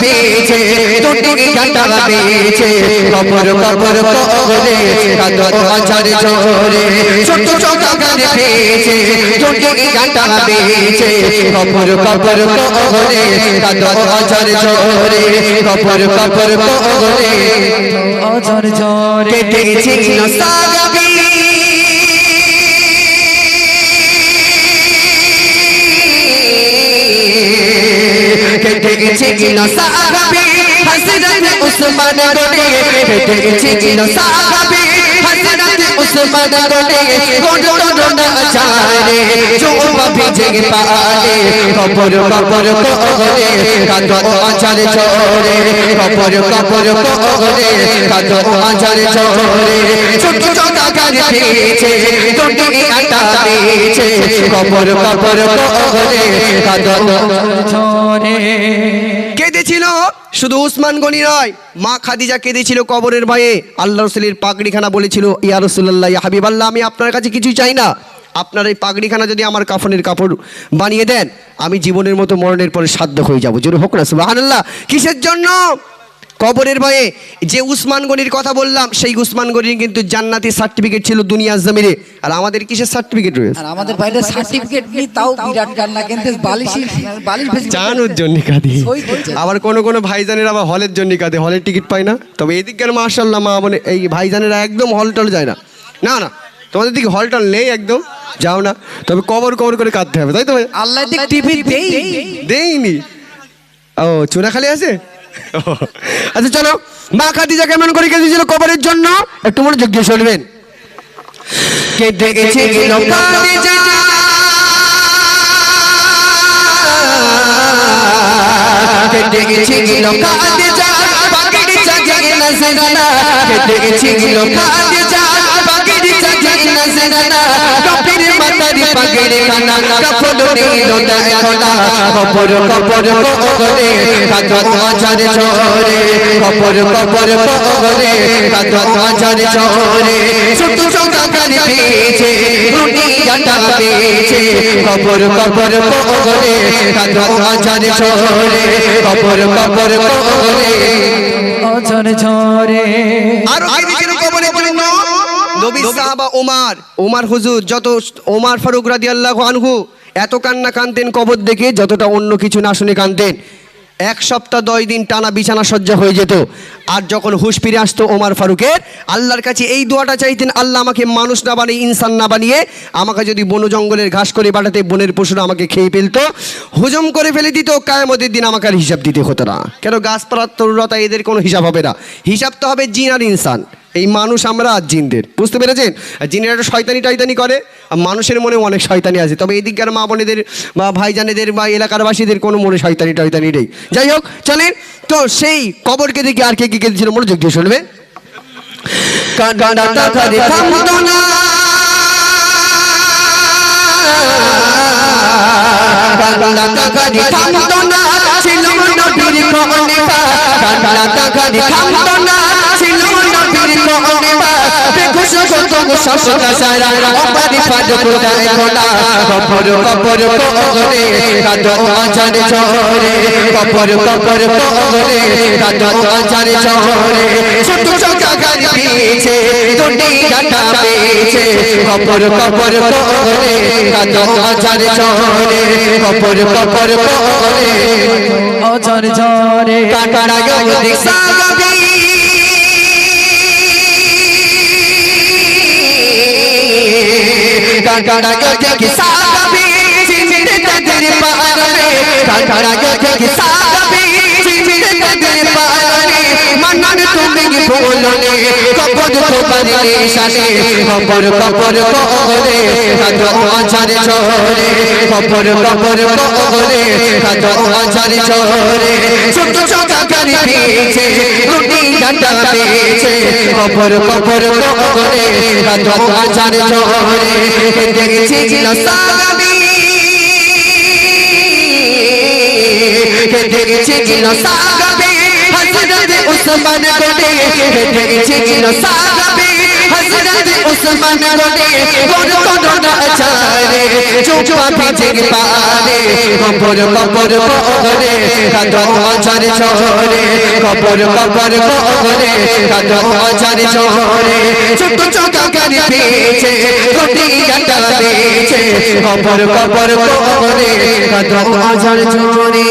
পেয়েছে দুটি ঘাটা পেয়েছে কবর কবর কবরে কাদর আচার ঝরে ছোট ছোট গানে পেয়েছে দুটি ঘাটা পেয়েছে কবর কবর কবরে কাদর আচার ঝরে কবর কবর কবরে। অঝর ঝরে কেটেছে সাগাবি কেটে গেছে কিনা সাহাবি, হযরত উসমান গোটে কেটে গেছে কিনা সাহাবি, হযরত উসমান গোটে গোটো না চারে जो ভিজে পারে কবর কবর কবরে কাদ আচার ছোরে কবর কবর কবরে কাদ আচার ছোরে ছোট ছোট কাজ পেয়েছে দুটি আটা পেয়েছে কবর কবর কবরে কাদ ঝরে কেঁদেছিল? শুধু উসমান গনি নয় মা খাদিজা কেঁদেছিল কবরের ভয়ে। আল্লাহ রসুলের পাগড়িখানা বলেছিল ইয়া রসুল্লাহ ইয়া হাবিবাল্লাহ আমি আপনার কাছে কিছুই চাই না। আপনার এই পাগড়িখানা যদি আমার কাফনের কাপড় বানিয়ে দেন আমি জীবনের মতো মরণের পরে সাধ্য হয়ে যাব। জোরে হোক না সুবাহান্লাহ কিসের জন্য? কবরের ভয়ে যে উসমান গনির কথা বললাম সেই উসমান গনির কিন্তু জান্নাতি সার্টিফিকেট ছিল দুনিয়া জমিনে। আর আমাদের কিসের সার্টিফিকেট রয়েছে? আর আমাদের বাইরে সার্টিফিকেট নেই তাও বিরাট কান্না কিন্তু বালিশ বালিশ জানুর জন্য কাঁদি। আবার কোনো কোনো ভাইজানের আবার হলের জন্য কাঁদে হলের টিকিট পায় না। তবে এদিকের মার্শাল্লাহ মা মানে এই ভাইজানেরা একদম হল টল যায় না। না না তোমাদের দিকে হল টল নেই একদম। যাও না তবে কবর কবর করে কাঁদতে হবে তাই তো আল্লাহ দিক টিভি দেই দেইনি ও চূড়া খালি আছে আচ্ছা চলো মা খাদিজা কেমন করে কেঁদেছিল কবরের জন্য একটু মনোযোগ দিয়ে শুনবেন গেছে কেটে যা কেটে কাদে কপড় নিলো কপর কপর কাদ আচার ছোরে কপর কপর ছোট ছোট পেয়েছে। রুটি জাটা পেয়েছে। কপর কপর কাদ আচার ছোরে কপর কপর অঝর ঝরে আরও কেঁদেছিল কবরের জন্য নবী সাহাবা ওমার ওমার হুজুর যত ওমার ফারুক রাদিয়াল্লাহু আনহু এত কান্না কানতেন কবর দেখে যতটা অন্য কিছু না শুনে কানতেন। এক সপ্তাহ দশ দিন টানা বিছানা সজ্জা হয়ে যেত। আর যখন হুশ ফিরে আসতো ওমার ফারুকের আল্লাহর কাছে এই দোয়াটা চাইতেন আল্লাহ আমাকে মানুষ না বানিয়ে ইনসান না বানিয়ে আমাকে যদি বন জঙ্গলের ঘাস করে পাঠাতে বনের পশুরা আমাকে খেয়ে ফেলতো হজম করে ফেলে দিত কায়ামতের দিন আমাকে আর হিসাব দিতে হতো না। কেন গাছপালার তরুরতা এদের কোনো হিসাব হবে না। হিসাব তো হবে জিন আর ইনসান। এই মানুষ আমরা আর জিনদের। বুঝতে পেরেছেন? জিনের একটা শয়তানি টয়তানি করে, আর মানুষের মনে অনেক শয়তানি আছে। তবে এদিককার মা বোনেদের বা ভাইজানেদের বা এলাকারবাসীদের কোনো মনে শয়তানি টয়তানি নেই। যাই হোক, চলেন, তো সেই কবরকে দেখে আর কে কে কেঁদেছিল মনোযোগ দিয়ে শুনবে। ছিল কত শাসনা সারা অপারি পাদ কোদায় কোনা কপর কপর কপরে কাদ আচার ছোরে কপর কপর কপরে কাদ আচার ছোরে ছোট ছোট গান পেয়েছে দুটি কাটা পেয়েছে। কপর কপর কপরে কাদ আচার ছোরে কপর কপর কপরে অঝর ঝরে। কাটারা গদি সাগাবি কাটারা গদি সাগাবি চিনতে তাদের পারে কাটারা গদি সাগাবি চিনতে মনন তুমি বললে কপর কপর নিশানে কপর কপর কপরে কাদ আচার ছোরে কপর কপর কপরে কাদ আচার ছোরে ছোট ছোট গাড়ি পেয়েছে রুটি ডাটা পেয়েছে কপর কপর কপরে কাদ আচার ছোরে দেখেছি না সাগাবি দেখেছি না হযরত উসমান কোটে দেখেছি না সাগাবি হযরত উসমান গনে কোন কোন নাচারে চুপা ভিজে পারে কবর কবর পরে কাঁদো আচার ছোরে কবর কবর পরে কাঁদো আচার ছোরে ছোট ছোট করে পেছে কোটি কাটা পেছে কবর কবর পরে কাঁদো আচার ছোরে